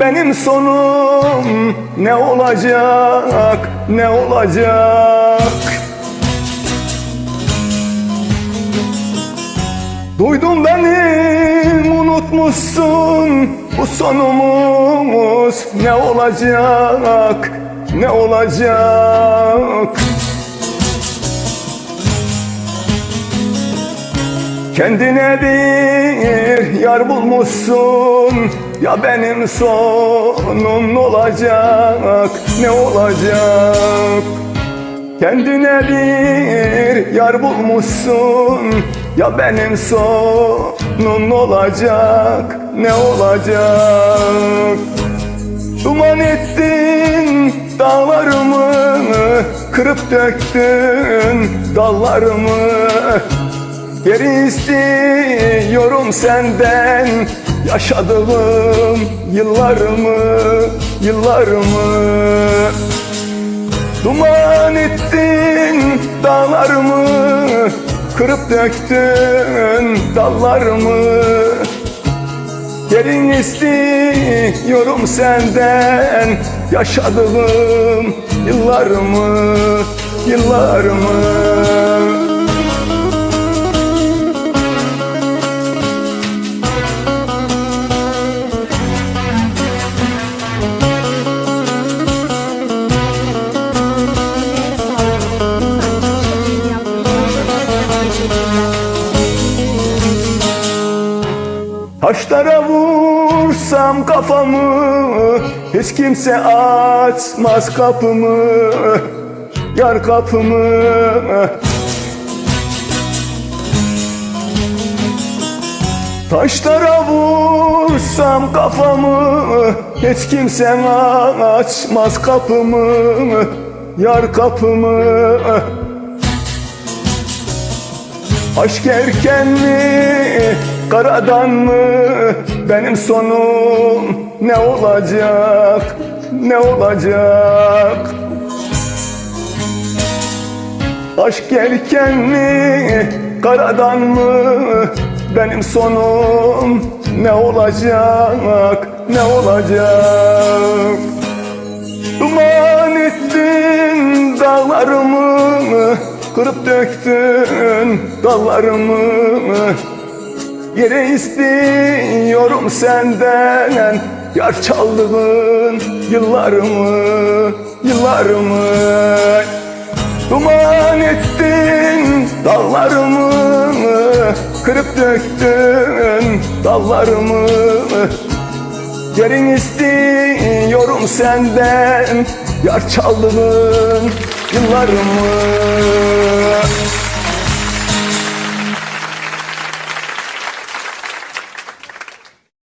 benim sonum. Ne olacak ne olacak? Duydum beni unutmuşsun. Bu sonumuz ne olacak ne olacak Kendine bir yar bulmuşsun. Ya benim sonum olacak? Ne olacak? Kendine bir yar bulmuşsun. Ya benim sonum olacak? Ne olacak? Duman ettin dağlarımı Kırıp döktün dallarımı Geri istiyorum senden. Yaşadığım yıllarımı, yıllarımı Duman ettin dağlarımı Kırıp döktün dallarımı Gelin istiyorum senden. Yaşadığım yıllarımı, yıllarımı Taşlara vursam kafamı Hiç kimse açmaz kapımı Yar kapımı. Taşlara vursam kafamı Hiç kimse açmaz kapımı Yar kapımı. Aşk erken mi, karadan mı? Benim sonum. Ne olacak, ne olacak? Aşk erken mi, karadan mı? Benim sonum. Ne olacak, ne olacak? Duman ettin dağlarımı Kırıp döktün dallarımı Yere istiyorum senden Yar çaldığın yıllarımı Yıllarımı. Duman ettin dallarımı Kırıp döktün dallarımı. Yerin istiyorum senden Yar çaldığın yıllarımı